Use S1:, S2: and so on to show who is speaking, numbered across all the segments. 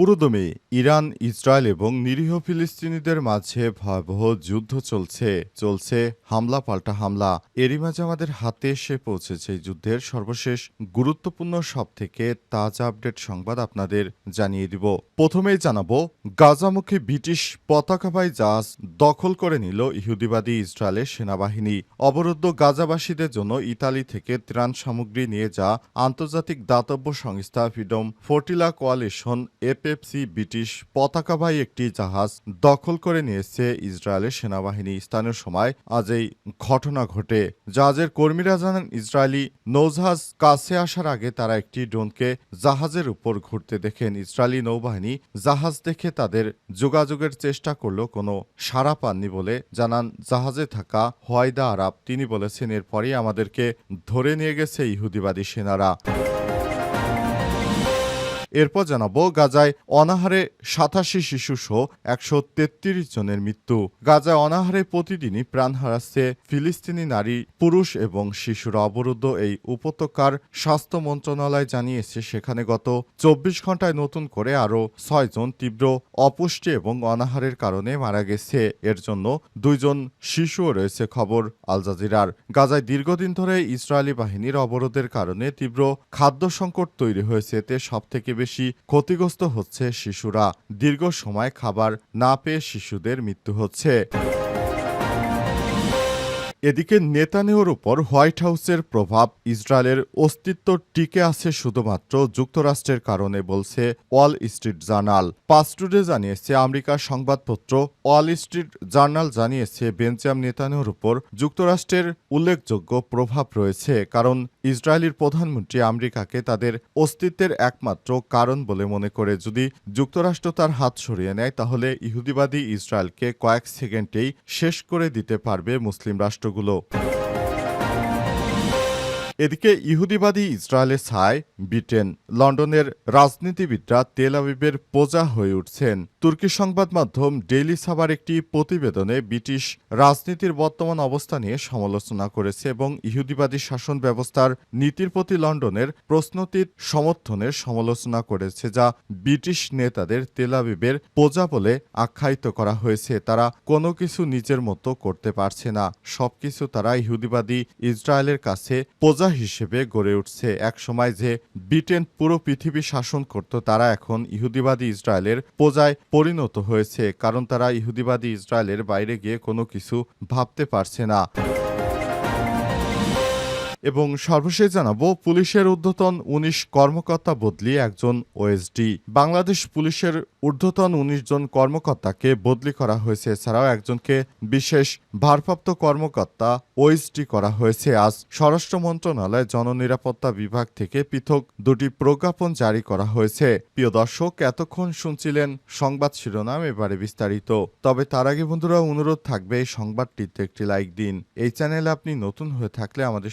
S1: পুরোদমে Iran, Israel এবং নিরীহ ফিলিস্তিনিদের মাঝে ভয়াবহ যুদ্ধ চলছে। চলছে হামলা পাল্টা হামলা। এরই মাঝে আমাদের হাতে এসে পৌঁছেছে যুদ্ধের সর্বশেষ গুরুত্বপূর্ণ সব থেকে তাজা আপডেট সংবাদ আপনাদের জানিয়ে দিব। প্রথমেই জানাব, গাজামুখী ব্রিটিশ পতাকাবাহী জাহাজ দখল করে নিল ইহুদিবাদী ইসরায়েলের সেনাবাহিনী। অবরুদ্ধ গাজাবাসীদের জন্য ইতালি থেকে ত্রাণ সামগ্রী নিয়ে যা আন্তর্জাতিক দাতব্য সংস্থা freedom flotilla coalition FFC British পতাকাবাহী একটি জাহাজ দখল করে নিয়েছে ইসরায়েলের সেনাবাহিনী। স্থানীয় সময় আজ এই ঘটনা ঘটে। জাহাজের কর্মীরা জানান, ইসরায়েলি নৌজাহাজ কাছে আসার আগে তারা একটি ড্রোনকে জাহাজের উপর ঘুরতে দেখেন। ইসরায়েলি নৌবাহিনী জাহাজ দেখে তাদের যোগাযোগের চেষ্টা করলেও কোনো সাড়া পাননি বলে জানান। জাহাজে থাকা হোয়াইদা আরাব, তিনি বলেছেন, এরপরই আমাদেরকে ধরে নিয়ে গেছে ইহুদিবাদী সেনারা। এরপর জানাব গাজায় অনাহারে সাতাশি শিশু সহ একশো তেত্রিশ জনের মৃত্যু। গাজায় অনাহারে প্রতিদিনই প্রাণ হারাচ্ছে ফিলিস্তিনি নারী, পুরুষ এবং শিশুরা। অবরুদ্ধ এই উপত্যকার স্বাস্থ্য মন্ত্রণালয় জানিয়েছে, সেখানে গত চব্বিশ ঘন্টায় নতুন করে আরও ছয়জন তীব্র অপুষ্টি এবং অনাহারের কারণে মারা গেছে। এর জন্য দুইজন শিশুও রয়েছে, খবর আল জাজিরার। গাজায় দীর্ঘদিন ধরে ইসরায়েলি বাহিনীর অবরোধের কারণে তীব্র খাদ্য সংকট তৈরি হয়েছে। এতে সবথেকে বেশি ক্ষতিগ্রস্ত হচ্ছে শিশুরা। দীর্ঘ সময় খাবার না পেয়ে শিশুদের মৃত্যু হচ্ছে। এদিকে নেতানিয়াহুর উপর হোয়াইট হাউসের প্রভাব ইসরায়েলের অস্তিত্ব টিকে আছে শুধুমাত্র যুক্তরাষ্ট্রের কারণে, বলছে ওয়াল স্ট্রিট জার্নাল। পাস্টুডে জানিয়েছে, আমেরিকার সংবাদপত্র ওয়াল স্ট্রিট জার্নাল জানিয়েছে বেঞ্জাম নেতানিয়াহুর উপর যুক্তরাষ্ট্রের উল্লেখযোগ্য প্রভাব রয়েছে, কারণ ইসরায়েলের প্রধানমন্ত্রী আমেরিকাকে তাদের অস্তিত্বের একমাত্র কারণ বলে মনে করে। যদি যুক্তরাষ্ট্র তার হাত সরিয়ে নেয়, তাহলে ইহুদিবাদী ইসরায়েলকে কয়েক সেকেন্ডেই শেষ করে দিতে পারবে মুসলিম রাষ্ট্রগুলো এদিকে ইহুদিবাদী ইসরায়েলের ছায় ব্রিটেন, লন্ডনের রাজনীতিবিদরা তেল আবিবের পোজা হয়ে উঠছেন। তুর্কি সংবাদ মাধ্যম ডেইলি সাবার একটি প্রতিবেদনে ব্রিটিশ রাজনীতির বর্তমান অবস্থা নিয়ে সমালোচনা করেছে এবং ইহুদিবাদী শাসন ব্যবস্থার নীতির প্রতি লন্ডনের প্রশ্নতীত সমর্থনের সমালোচনা করেছে, যা ব্রিটিশ নেতাদের তেল আবিবের পোজা বলে আখ্যায়িত করা হয়েছে। তারা কোনো কিছু নিজের মতো করতে পারছে না। সবকিছু তারা ইহুদিবাদী ইসরায়েলের কাছে পোজা হিসেবে গড়ে উঠছে। এক সময় যে ব্রিটেন পুরো পৃথিবী শাসন করত, তারা এখন ইহুদিবাদী ইসরায়েলের পোজায় পরিণত হয়েছে। কারণ তারা ইহুদিবাদী ইসরায়েলের বাইরে গিয়ে কোনো কিছু ভাবতে পারছে না। এবং সর্বশেষ জানাব, পুলিশের ঊর্ধ্বতন উনিশ কর্মকর্তা বদলি একজন ওএসডি। বাংলাদেশ পুলিশের ঊর্ধ্বতন উনিশ জন কর্মকর্তাকে বদলি করা হয়েছে, এছাড়াও একজনকে বিশেষ ভারপ্রাপ্ত কর্মকর্তা ওএসডি করা হয়েছে। আজ স্বরাষ্ট্র মন্ত্রণালয় জননিরাপত্তা বিভাগ থেকে পৃথক দুটি প্রজ্ঞাপন জারি করা হয়েছে। প্রিয় দর্শক, এতক্ষণ শুনছিলেন সংবাদ শিরোনাম, এবারে বিস্তারিত। তবে তার আগে বন্ধুরা, অনুরোধ থাকবে এই সংবাদটিতে একটি লাইক দিন। এই চ্যানেলে আপনি নতুন হয়ে থাকলে আমাদের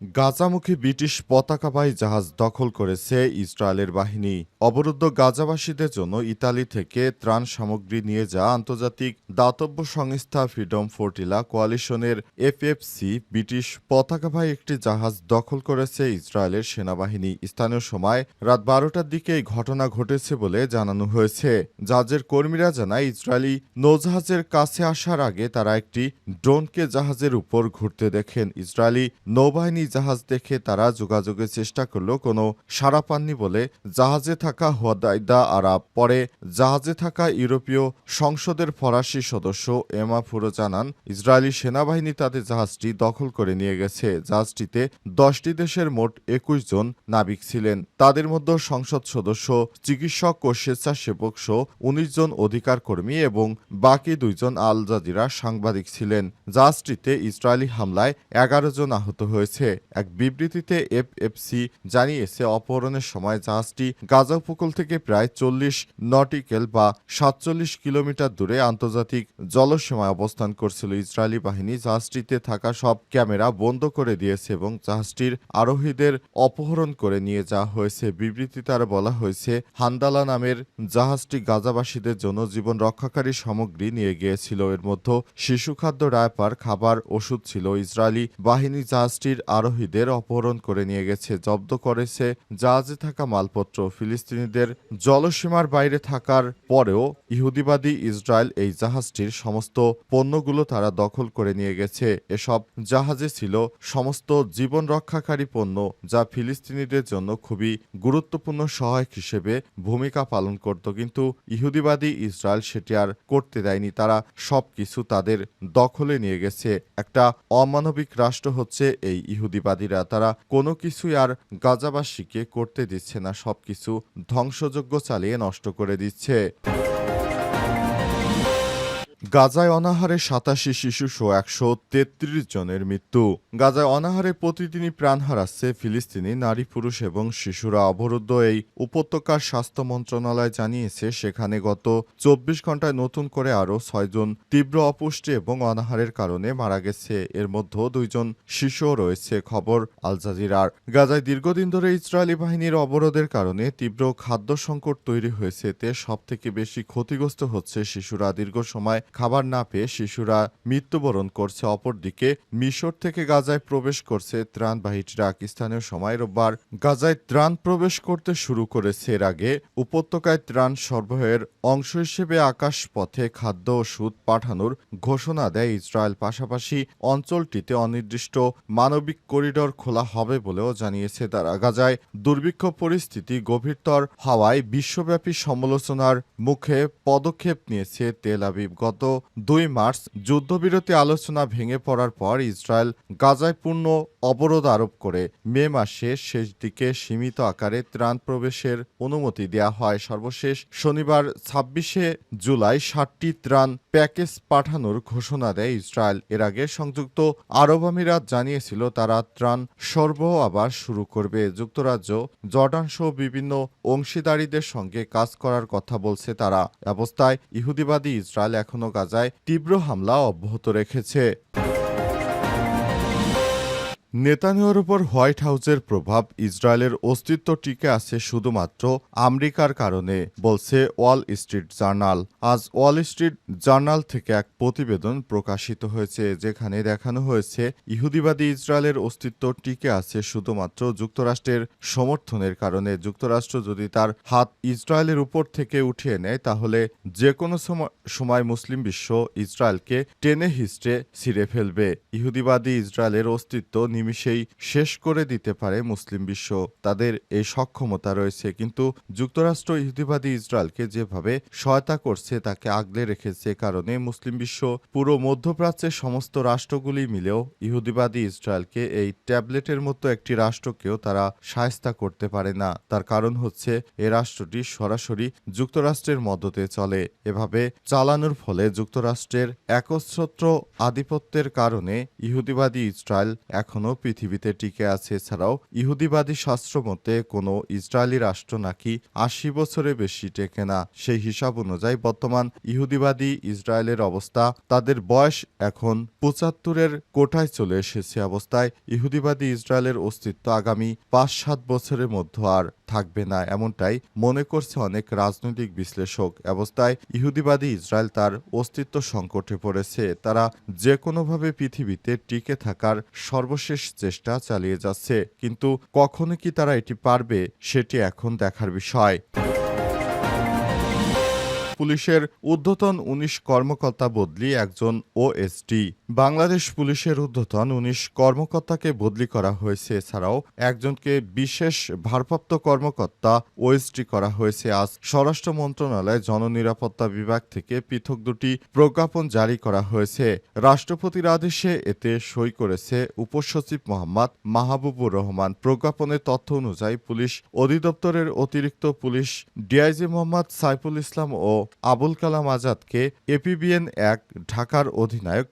S1: গাজামুখী ব্রিটিশ পতাকাবাহী জাহাজ দখল করেছে ইসরায়েলের বাহিনী। অবরুদ্ধ গাজাবাসীদের জন্য ইতালি থেকে ত্রাণ সামগ্রী নিয়ে যা আন্তর্জাতিক দাতব্য সংস্থা ফ্রিডম ফোর্টিলা কোয়ালিশনের এফএফসি ব্রিটিশ পতাকাবাহী একটি জাহাজ দখল করেছে ইসরায়েলের সেনাবাহিনী। স্থানীয় সময় রাত বারোটার দিকে এই ঘটনা ঘটেছে বলে জানানো হয়েছে। জাহাজের কর্মীরা জানায়, ইসরায়েলি নৌজাহাজের কাছে আসার আগে তারা একটি ড্রোনকে জাহাজের উপর ঘুরতে দেখেন। ইসরায়েলি নৌবাহিনী জাহাজ দেখে তারা যোগাযোগের চেষ্টা করলেও কোনো সাড়া পাননি বলে। জাহাজে থাকা হুয়াদাইদা আরাব, পরে জাহাজে থাকা ইউরোপীয় সংসদের ফরাসি সদস্য এমা ফুরো জানান, ইসরায়েলি সেনাবাহিনী তাদের জাহাজটি দখল করে নিয়ে গেছে। জাহাজটিতে দশটি দেশের মোট একুশ জন নাবিক ছিলেন। তাদের মধ্যে সংসদ সদস্য, চিকিৎসক ও স্বেচ্ছাসেবক সহ উনিশ জন অধিকার কর্মী এবং বাকি দুইজন আল জাজিরা সাংবাদিক ছিলেন। জাহাজটিতে ইসরায়েলি হামলায় এগারো জন আহত হয়েছে। এক বিবৃতিতে এফএফসি জানিয়েছে, অপহরণের সময় জাহাজটি গাজা উপকূল থেকে প্রায় চল্লিশ নটিক্যাল বা সাতচল্লিশ কিলোমিটার দূরে আন্তর্জাতিক জলসীমায় অবস্থান করছিল। ইসরায়েলি বাহিনী জাহাজটিতে থাকা সব ক্যামেরা বন্ধ করে দিয়েছে এবং জাহাজটির আরোহীদের অপহরণ করে নিয়ে যাওয়া হয়েছে। বিবৃতিতে আরও বলা হয়েছে, হান্দালা নামের জাহাজটি গাজাবাসীদের জন্য জীবন রক্ষাকারী সামগ্রী নিয়ে গিয়েছিল। এর মধ্যে শিশু খাদ্য রায়পার খাবার, ওষুধ ছিল। ইসরায়েলি বাহিনী জাহাজটির আরোহীদের অপহরণ করে নিয়ে গেছে, জব্দ করেছে জাহাজে থাকা মালপত্র। ফিলিস্তিনিদের জলসীমার বাইরে থাকার পরেও ইহুদিবাদী ইসরায়েল এই জাহাজটির সমস্ত পণ্যগুলো তারা দখল করে নিয়ে গেছে। এসব জাহাজে ছিল সমস্ত জীবন রক্ষাকারী পণ্য, যা ফিলিস্তিনিদের জন্য খুবই গুরুত্বপূর্ণ সহায়ক হিসেবে ভূমিকা পালন করত। কিন্তু ইহুদিবাদী ইসরায়েল সেটি আর করতে দেয়নি। তারা সবকিছু তাদের দখলে নিয়ে গেছে। একটা অমানবিক রাষ্ট্র হচ্ছে এই ইহুদিবাদীরা তারা কোনো কিছুই আর গাজাবাসীকে করতে দিচ্ছে না, সবকিছু ধ্বংসযোগ্য চালিয়ে নষ্ট করে দিচ্ছে। গাজায় অনাহারে সাতাশি শিশু সহ একশো তেত্রিশ জনের মৃত্যু। গাজায় অনাহারে প্রতিদিনই প্রাণ হারাচ্ছে ফিলিস্তিনি নারী, পুরুষ এবং শিশুরা অবরুদ্ধ। এই উপত্যকার স্বাস্থ্য মন্ত্রণালয় জানিয়েছে, সেখানে গত চব্বিশ ঘন্টায় নতুন করে আরও ছয়জন তীব্র অপুষ্টি এবং অনাহারের কারণে মারা গেছে। এর মধ্যে দুইজন শিশুও রয়েছে, খবর আল জাজিরার। গাজায় দীর্ঘদিন ধরে ইসরায়েলি বাহিনীর অবরোধের কারণে তীব্র খাদ্য সংকট তৈরি হয়েছে। এতে সবথেকে বেশি ক্ষতিগ্রস্ত হচ্ছে শিশুরা। দীর্ঘ সময় খাবার না পেয়ে শিশুরা মৃত্যুবরণ করছে। অপরদিকে মিশর থেকে গাজায় প্রবেশ করছে ত্রাণবাহী ট্রাক। স্থানীয় সময় রোববার গাজায় ত্রাণ প্রবেশ করতে শুরু করেছে। এর আগে উপত্যকায় ত্রাণ সরবরাহের অংশ হিসেবে আকাশ পথে খাদ্য ওষুধ পাঠানোর ঘোষণা দেয় ইসরায়েল। পাশাপাশি অঞ্চলটিতে অনির্দিষ্ট মানবিক করিডর খোলা হবে বলেও জানিয়েছে তারা। গাজায় দুর্ভিক্ষ পরিস্থিতি গভীরতর হওয়ায় বিশ্বব্যাপী সমালোচনার মুখে পদক্ষেপ নিয়েছে তেল আবিব। গত দুই মার্চ যুদ্ধবিরতি আলোচনা ভেঙে পড়ার পর ইসরায়েল গাজায় পূর্ণ অবরোধ আরোপ করে। মে মাসে শেষ দিকে সীমিত আকারে ত্রাণ প্রবেশের অনুমতি দেওয়া হয়। সর্বশেষ শনিবার ছাব্বিশে জুলাই ষাটটি ত্রাণ প্যাকেজ পাঠানোর ঘোষণা দেয় ইসরায়েল। এর আগে সংযুক্ত আরব আমিরাত জানিয়েছিল, তারা ত্রাণ সরবরাহ আবার শুরু করবে। যুক্তরাজ্য, জর্ডান সহ বিভিন্ন অংশীদারীদের সঙ্গে কাজ করার কথা বলছে তারা। অবস্থায় ইহুদিবাদী ইসরায়েল এখনও গাজায় তীব্র হামলা অব্যাহত রেখেছে। নেতানিয়ার উপর হোয়াইট হাউসের প্রভাব ইসরায়েলের অস্তিত্ব টিকে আছে শুধুমাত্র আমেরিকার কারণে, বলছে ওয়াল স্ট্রিট জার্নাল। আজ ওয়াল স্ট্রিট জার্নাল থেকে এক প্রতিবেদন প্রকাশিত হয়েছে, যেখানে দেখানো হয়েছে, ইহুদিবাদী ইসরায়েলের অস্তিত্ব টিকে আছে শুধুমাত্র যুক্তরাষ্ট্রের সমর্থনের কারণে। যুক্তরাষ্ট্র যদি তার হাত ইসরায়েলের উপর থেকে উঠিয়ে নেয়, তাহলে যে কোনো সময়- মুসলিম বিশ্ব ইসরায়েলকে টেনে হিস্ট্রে ছিঁড়ে ফেলবে। ইহুদিবাদী ইসরায়েলের অস্তিত্ব নিমিষেই শেষ করে দিতে পারে মুসলিম বিশ্ব। তাদের এই সক্ষমতা রয়েছে। কিন্তু যুক্তরাষ্ট্র, ইহুদিবাদী ইসরায়েলকে যেভাবে সহায়তা করছে, তাকে আগলে রেখেছে কারণে মুসলিম বিশ্ব পুরো মধ্যপ্রাচ্যের সমস্ত রাষ্ট্রগুলি মিলেও ইহুদিবাদী ইসরায়েলকে এই ট্যাবলেটের মতো একটি রাষ্ট্রকেও তারা সায়স্তা করতে পারে না। তার কারণ হচ্ছে, এ রাষ্ট্রটি সরাসরি যুক্তরাষ্ট্রের মদতে চলে। এভাবে চালানোর ফলে যুক্তরাষ্ট্রের একচ্ছত্র আধিপত্যের কারণে ইহুদিবাদী ইসরায়েল এখনও পৃথিবীতে টিকে আছে এছাড়াও ইহুদিবাদী শাস্ত্র মতে কোনো ইসরায়েলি রাষ্ট্র নাকি আশি বছরে বেশি টেকে না। সেই হিসাব অনুযায়ী বর্তমান ইহুদিবাদী ইসরায়েলের অবস্থা তাদের বয়স এখন পঁচাত্তরের কোটায় চলে এসেছে। অবস্থায় ইহুদিবাদী ইসরায়েলের অস্তিত্ব আগামী পাঁচ সাত বছরের মধ্যে আর থাকবে না এমনটাই মনে করছে অনেক রাজনৈতিক বিশ্লেষক। অবস্থায় ইহুদিবাদী ইসরায়েল তার অস্তিত্ব সংকটে পড়েছে। তারা যে কোনোভাবে পৃথিবীতে টিকে থাকার সর্বশেষ চেষ্টা চালিয়ে যাচ্ছে। কিন্তু কখনো কি তারা এটি পারবে, সেটি এখন দেখার বিষয়। পুলিশের ঊর্ধ্বতন উনিশ কর্মকর্তা বদলি একজন ওএসডি। বাংলাদেশ পুলিশের ঊর্ধ্বতন উনিশ কর্মকর্তাকে বদলি করা হয়েছে। এছাড়াও একজনকে বিশেষ ভারপ্রাপ্ত কর্মকর্তা ওএসডি করা হয়েছে। আজ স্বরাষ্ট্র মন্ত্রণালয় জননিরাপত্তা বিভাগ থেকে পৃথক দুটি প্রজ্ঞাপন জারি করা হয়েছে। রাষ্ট্রপতির আদেশে এতে সই করেছে উপসচিব মোহাম্মদ মাহবুবুর রহমান। প্রজ্ঞাপনের তথ্য অনুযায়ী পুলিশ অধিদপ্তরের অতিরিক্ত পুলিশ ডিআইজি মোহাম্মদ সাইফুল ইসলাম ও আবুল কালাম আজাদকে এপিবিএন এক ঢাকার অধিনায়ক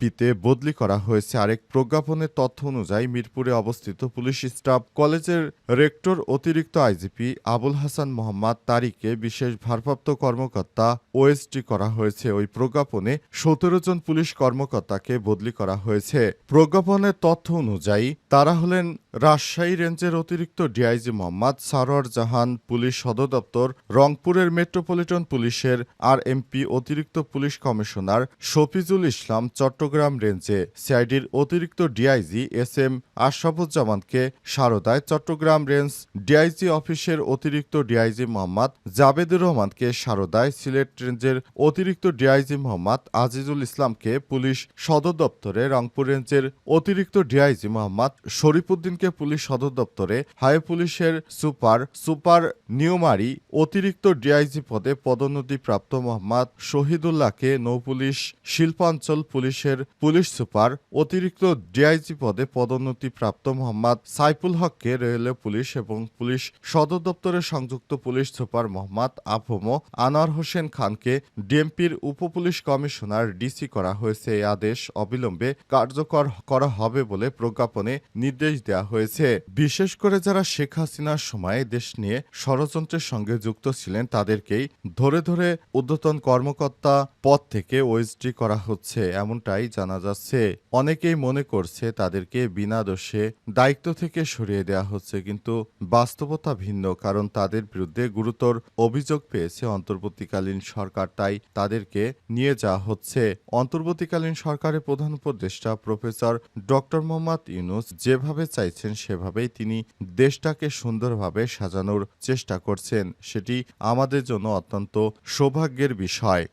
S1: ডিএমপিতে বদলি করা হয়েছে। আরেক প্রজ্ঞাপনের তথ্য অনুযায়ী মিরপুরে অবস্থিত পুলিশ স্টাফ কলেজের রেক্টর অতিরিক্ত আইজিপি আবুল হাসান মোহাম্মদ তারিককে বিশেষ ভারপ্রাপ্ত কর্মকর্তা ওএসটি করা হয়েছে। ওই প্রজ্ঞাপনে সতেরো জন পুলিশ কর্মকর্তাকে বদলি করা হয়েছে। প্রজ্ঞাপনের তথ্য অনুযায়ী তারা হলেন রাজশাহী রেঞ্জের অতিরিক্ত ডিআইজি মোহাম্মদ সারোয়ার জাহান, পুলিশ সদর দপ্তর, রংপুরের মেট্রোপলিটন পুলিশের আর এমপি অতিরিক্ত পুলিশ কমিশনার শফিজুল ইসলাম, চট্টগ্রাম রেঞ্জে সিআইডির অতিরিক্ত ডিআইজি এস এম আশরাফুজ্জামানকে সারদায় চট্টগ্রাম রেঞ্জ ডিআইজি অফিসের অতিরিক্ত ডিআইজি মোহাম্মদ জাবেদুর রহমানকে সারদায় সিলেট রেঞ্জের অতিরিক্ত ডিআইজি মোহাম্মদ আজিজুল ইসলামকে পুলিশ সদর দপ্তরে রংপুর রেঞ্জের অতিরিক্ত ডিআইজি মোহাম্মদ শরীফুদ্দিনকে পুলিশ সদর দপ্তরে হাই পুলিশের সুপার সুপার নিউমারি অতিরিক্ত ডিআইজি পদে পদোন্নতিপ্রাপ্ত মোহাম্মদ শহীদুল্লাহকে নৌপুলিশ শিল্পাঞ্চল পুলিশের পুলিশ সুপার অতিরিক্ত ডিআইজি পদে পদোন্নতিপ্রাপ্ত মোহাম্মদ সাইফুল হককে রেলওয়ে পুলিশ এবং পুলিশ সদর দপ্তরের সংযুক্ত পুলিশ সুপার মোহাম্মদ আফমো আনোয়ার হোসেন খানকে ডিএমপির উপপুলিশ কমিশনার ডিসি করা হয়েছে। এই আদেশ অবিলম্বে কার্যকর করা হবে বলে প্রজ্ঞাপনে নির্দেশ দেওয়া হয়েছে। বিশেষ করে যারা শেখ হাসিনার সময় দেশ নিয়ে ষড়যন্ত্রের সঙ্গে যুক্ত ছিলেন, তাদেরকেই ধরে ধরে ঊর্ধ্বতন কর্মকর্তা পদ থেকে ওএসডি করা হচ্ছে। এমনটাই জানা যাচ্ছে, অনেকেই মনে করছে তাদেরকে বিনা দোষে দায়িত্ব থেকে সরিয়ে দেওয়া হচ্ছে, কিন্তু বাস্তবতা ভিন্ন, কারণ তাদের বিরুদ্ধে গুরুতর অভিযোগ পেয়েছে অন্তর্বর্তীকালীন সরকার, তাই তাদেরকে নিয়ে যাওয়া হচ্ছে। অন্তর্বর্তীকালীন সরকারের প্রধান উপদেষ্টা প্রফেসর ডক্টর মোহাম্মদ ইউনুস যেভাবে চাইছেন, সেভাবেই তিনি দেশটাকে সুন্দরভাবে সাজানোর চেষ্টা করছেন। সেটি আমাদের জন্য অত্যন্ত সৌভাগ্যের বিষয়।